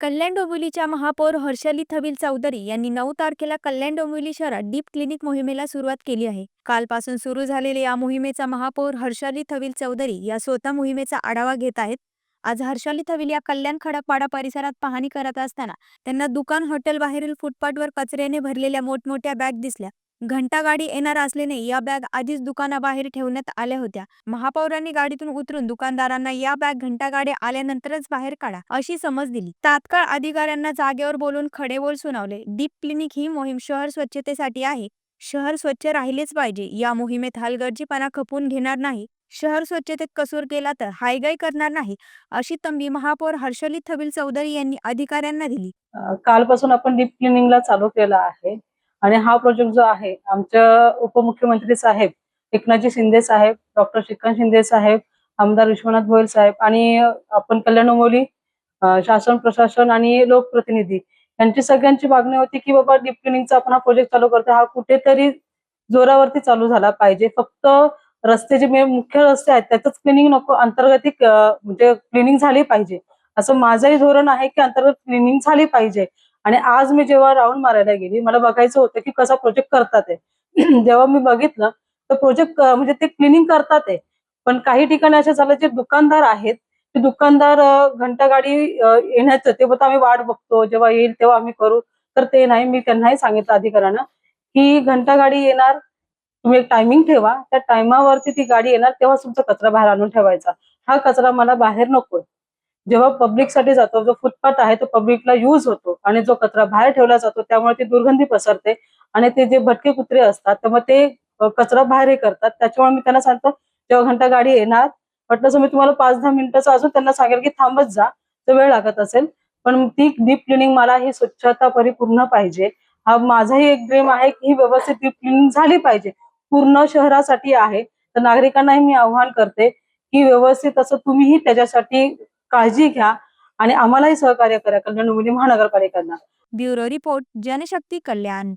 कल्याण डोंबिवलीच्या महापौर हर्षली थविल चौधरी यांनी नऊ तारखेला कल्याण डोंबिवली शहरात डीप क्लिनिक मोहिमेला सुरुवात केली आहे. कालपासून सुरू झालेल्या या मोहिमेचा महापौर हर्षली थविल चौधरी या स्वतः मोहिमेचा आढावा घेत आहेत. आज हर्षली थविल या कल्याण खडकपाडा परिसरात पाहणी करत असताना त्यांना दुकान हॉटेल बाहेरील फुटपाथवर कचऱ्याने भरलेल्या मोठमोठ्या बॅग दिसल्या. घंटा गाडी येणार असल्याने या बॅग आधीच दुकानाबाहेर ठेवण्यात आल्या होत्या. महापौरांनी गाडीतून उतरून दुकानदारांना या बॅग घंटा गाडी आल्यानंतरच बाहेर काढा अशी समज दिली. तात्काळ अधिकाऱ्यांना जागेवर बोलून खडेबोल सुनावले. डीप क्लिनिक ही मोहीम शहर स्वच्छतेसाठी आहे. शहर स्वच्छ राहिलेच पाहिजे. या मोहिमेत हलगर्जीपणा खपून घेणार नाही. शहर स्वच्छतेत कसूर केला तर हायगाई करणार नाही अशी तंबी महापौर हर्षली थबिल चौधरी यांनी अधिकाऱ्यांना दिली. कालपासून आपण डीप क्लिनिंगला चालू केला आहे. आणि हा प्रोजेक्ट जो आहे आमच्या उपमुख्यमंत्री साहेब एकनाथजी शिंदे साहेब डॉक्टर श्रीकांत शिंदे साहेब आमदार विश्वनाथ भोयर साहेब आणि आपण कल्याण उमोली शासन प्रशासन आणि लोकप्रतिनिधी यांची सगळ्यांची मागणी होती की बाबा डीप क्लिनिंगचा आपण हा प्रोजेक्ट चालू करतो हा कुठेतरी जोरावरती चालू झाला पाहिजे. फक्त रस्ते जे मुख्य रस्ते आहेत त्याच क्लिनिंग नको अंतर्गतिक म्हणजे क्लिनिंग झाली पाहिजे. असं माझंही धोरण आहे की अंतर्गत क्लिनिंग झाली पाहिजे. आणि आज मी जेव्हा राऊंड मारायला गेली मला बघायचं होतं की कसा प्रोजेक्ट करतात आहे जेव्हा मी बघितलं तर प्रोजेक्ट म्हणजे ते क्लिनिंग करतात आहे पण काही ठिकाणी असं झालं जे दुकानदार आहेत ते दुकानदार घंटा गाडी येण्याचं ते बोलतात आम्ही वाट बघतो जेव्हा येईल तेव्हा आम्ही करू. तर ते नाही मी त्यांनाही सांगितलं अधिकाऱ्यांना की घंटा गाडी येणार तुम्ही एक टायमिंग ठेवा. त्या टायमावरती ती गाडी येणार तेव्हा तुमचा कचरा बाहेर आणून ठेवायचा. हा कचरा मला बाहेर नकोय. जेव्हा पब्लिकसाठी जातो जो फुटपाथ आहे तो पब्लिकला यूज होतो आणि जो कचरा बाहेर ठेवला जातो त्यामुळे ती दुर्गंधी पसरते आणि ते जे भटके कुत्रे असतात तर मग ते कचरा बाहेर हे करतात. त्याच्यामुळे मी त्यांना सांगतो जेव्हा घंटा गाडी येणार वाटलं मी तुम्हाला पाच दहा मिनिटाचं अजून त्यांना सांगेल की थांबत जा तर वेळ लागत असेल. पण ती डीप क्लिनिंग मला ही स्वच्छता परिपूर्ण पाहिजे. हा माझाही एक ड्रीम आहे की ही व्यवस्थित डीप क्लिनिंग झाली पाहिजे. पूर्ण शहरासाठी आहे. तर नागरिकांनाही मी आव्हान करते की व्यवस्थित असं तुम्हीही त्याच्यासाठी काळजी घ्या आणि आम्हालाही सहकार्य करा कल्याण डोंबिवली महानगरपालिकांना ब्युरो रिपोर्ट जनशक्ती कल्याण.